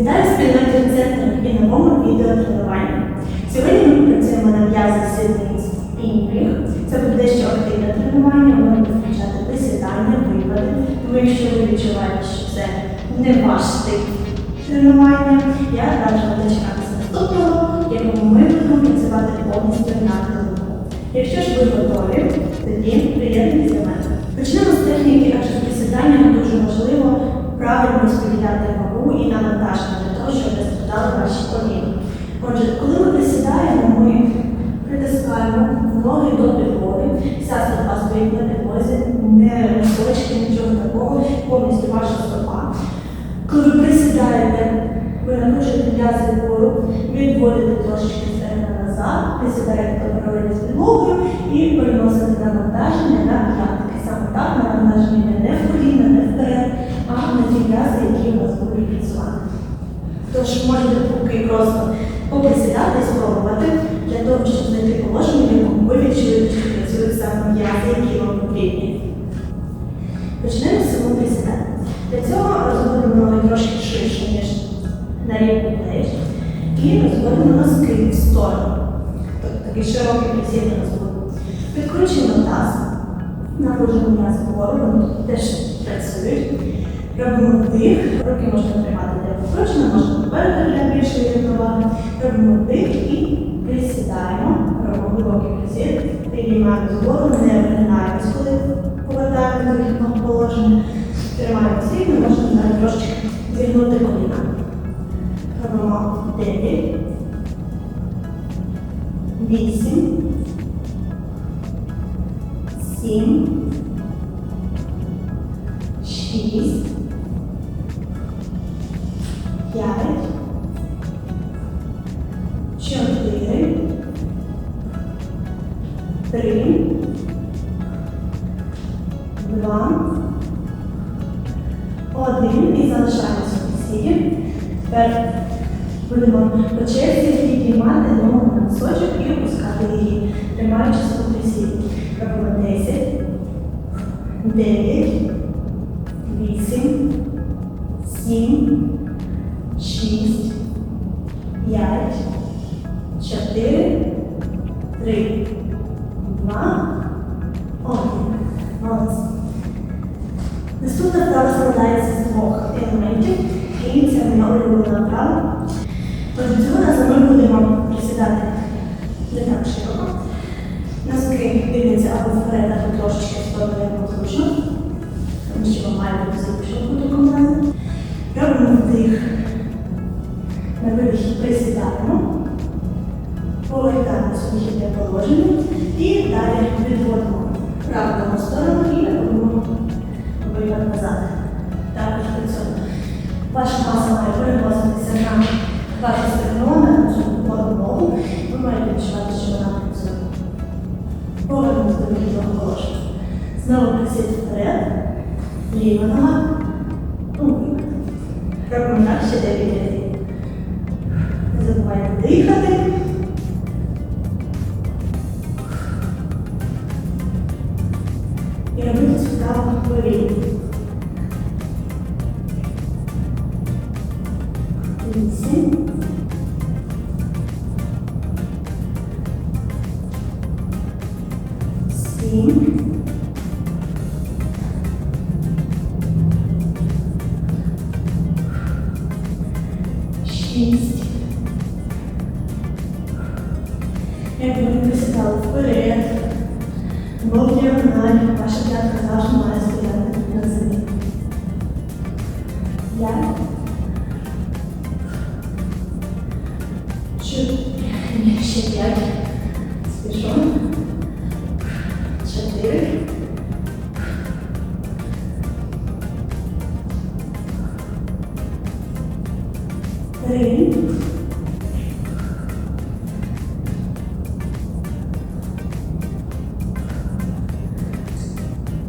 Вітаю спільноти центру і новому відеотренуванні. Сьогодні ми працюємо на м'язи сідниць і ніг. Це буде дещо активне тренування, воно буде включати присідання, випади. Тому якщо ви відчуваєте, що це не ваш тип тренування, я раджу дочекатися наступного, якому ми будемо працювати повністю на голову. Якщо ж ви готові, тоді приєднуйтесь до мене. Почнемо з техніки, адже присідання дуже важливо правильно розподіляти вагу і навантаження для того, щоб не страждали ваші коліна. Отже, коли ми присідаємо, ми притискаємо ноги до підлоги, вся стоїть на не носочки, нічого такого, повністю ваша стопа. Коли ви присідаєте, ви напружуєте м'язи вгору, відводите трошечки стегна назад, присідаєте паралельно з підлогою і переносите навантаження на п'ятки. Саме так навантаження не в коліна, не вперед, а на ті м'язи, які у вас будуть працювати. Тож можете поки просто поприсідати, спробувати Такий широкий присід на розводу. Підкручуємо таз, напружуємо м'яз вгору, вони теж працюють. Робимо вдих, руки можна тримати для покручення, можна попереду для більшої рівноваги. Робимо вдих і присідаємо, робимо глибокий присід, піднімаємо згору, не вигинаємось, коли повертаємо до вихідного положення. Тримаємо рівно, можна навіть трошки зігнути коліна. Робимо 9, 8, 7, 6, 5, 4, 3, 2, один. І залишаємося в. Тепер будемо по черзі підіймати ногу на носочок і опускати її, тримаючись у присіді. Робимо 10, 9, 8, 7, 6, 5, 4, 3, 2, 1. Молодці. Наступна вправа складається з двох елементів, і це моя вправа. Цього разу ми будемо присідати не так широко. Носки дивляться або вперед, або трошечки в сторону як зручно, тому що ми маємо зручно в такому разі. Робимо вдих. На видихі присідаємо, повертаємося в вихідне положення і далі відводимо праву сторону і Знову присід вперед, ліва нога. Робимо так ще 9 разів. Не забувайте дихати. Шість. Як ви присідали вперед, бо в діагоналі ваша п'ятка завжди має стояти Три.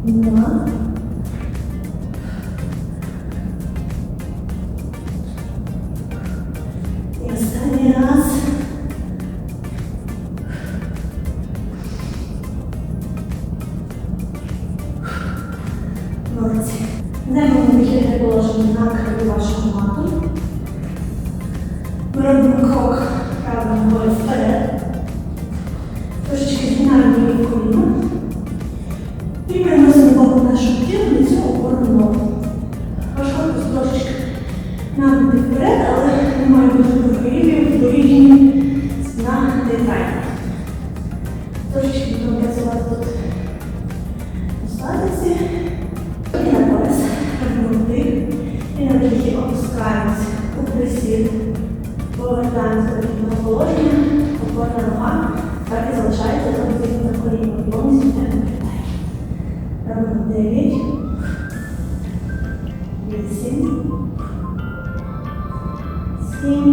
Два. І останній раз. Молодці. Небо вихідне положення на краю вашого мату. Робимо крок правою ногою вперед. Трошечки згинаємо ліві коліна. І приносимо вагу нашого тіла на цю опорну ногу. Ваш корпус трошечки нагнутий вперед, але не має бути похилів, дорівні на нейтральні. Трошечки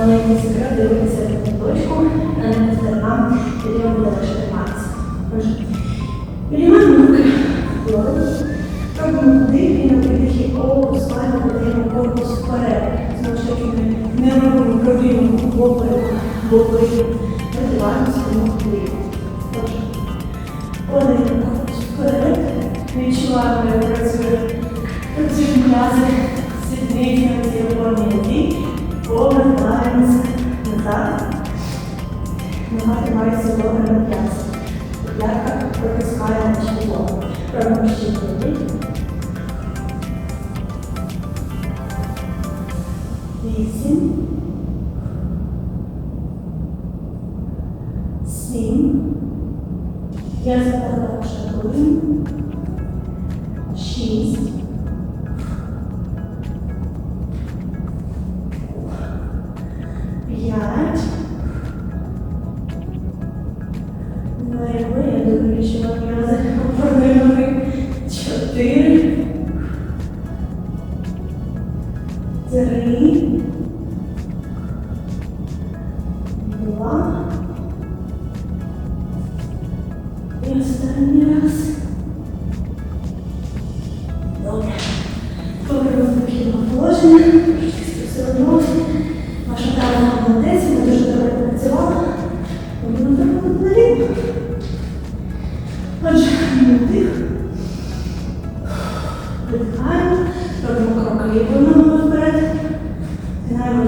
маленький секрет дивитися в точку, на нам, тоді вам буде лише триматися. Отже, руки вгору, робимо вдих і на видихі опускаємо, подаємо корпус вперед. Знову ж таки, ми не робимо проблему попереку, боки, надіваємо спину вдих. Подаємо корпус вперед, відчуваємо, як працює м'язи, на ці опорні нозі, повертаємося назад. Нога тримається добре на м'ясо. Ярка протискає наш підлогу. Робимо ще один. Вісім. Сім. Я закладаю шагу. Шість.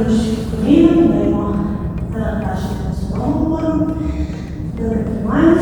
Згинаємо дощі коліном, даємо завантаження на свого опору. Добре тримаємося.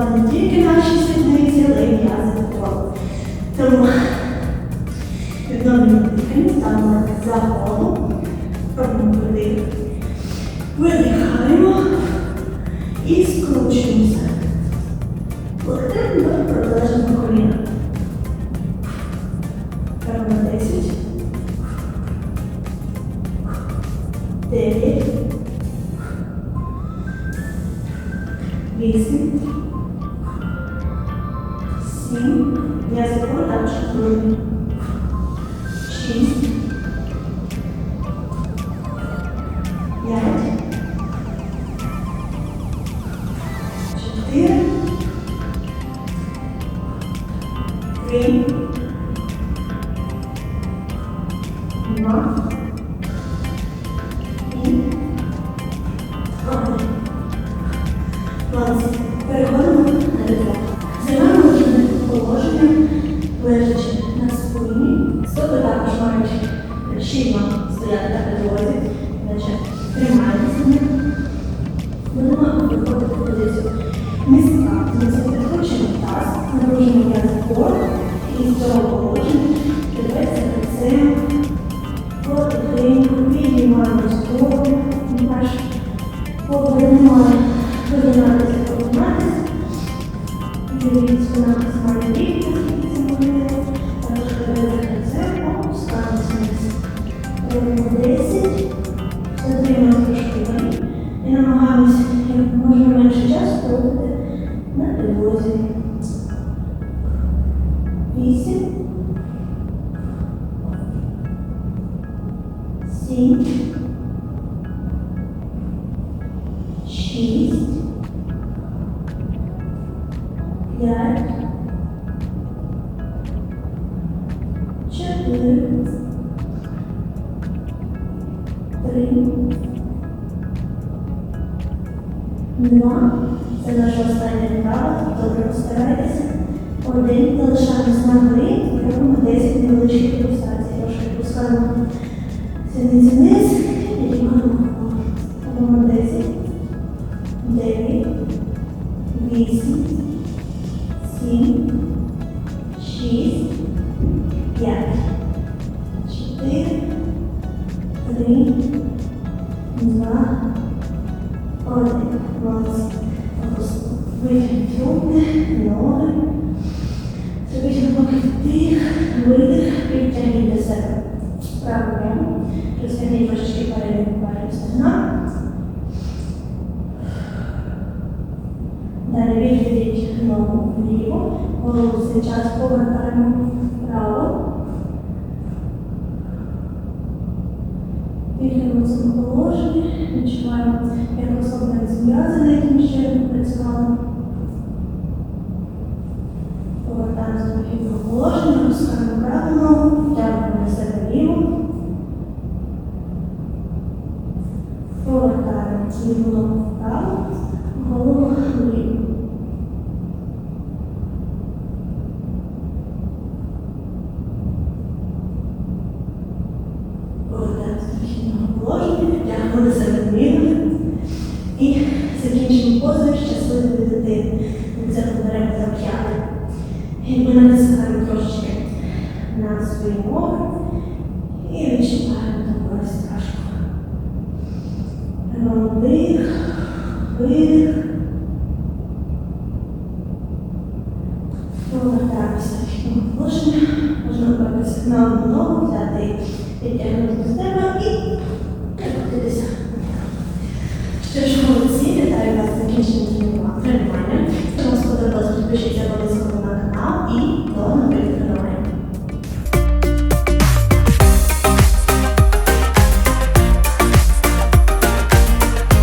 працювати не тільки наші сідниці, але й м'язи такого. Тому відновлюємо дихання, ставимо за голову, робимо вдих. Видихаємо і скручуємося. Локтем до протилежного коліна. Робимо 10. 9. 8. 7. М'ясо також дружні. 6. 8, сім, шість, п'ять, чотири, три, два. Це наша остання вправа. Добре постарайтеся. Один. Залишаємось на горі і робимо 10 невеличких пульсацій. Трошки пускаємо Сидіть вниз, піднімаємо. Робимо 10, 9, 8, 7, 6, 5, 4, 3, 2, 1. Молодці. Витягніть руки, ноги. Зробіть глибокий вдих, видих, підтягніть до себе. Праву прямо. Розтягніть трошечки передню попереду стегна. Далі відведіть ногу вліво. Голову цей час повертаємо вправо. Дихаємо в цьому положенні. Відчуваємо, як розслабляються м'язи, на яким положення, на себе. І закінчимо позою щасливої дитини. Це беремо за п'яти. І ми натискаємо трошечки на свої ноги і відчуваємо таку розтяжку. Робимо вдих, видих. Повертаємося в положення. Можна опертися на одну ногу, взяти підтягнути до себе і перекотитися. Що ж, молодці, вітаю вас з закінченням тренування. Якщо вам сподобалось, підпишіться обов'язково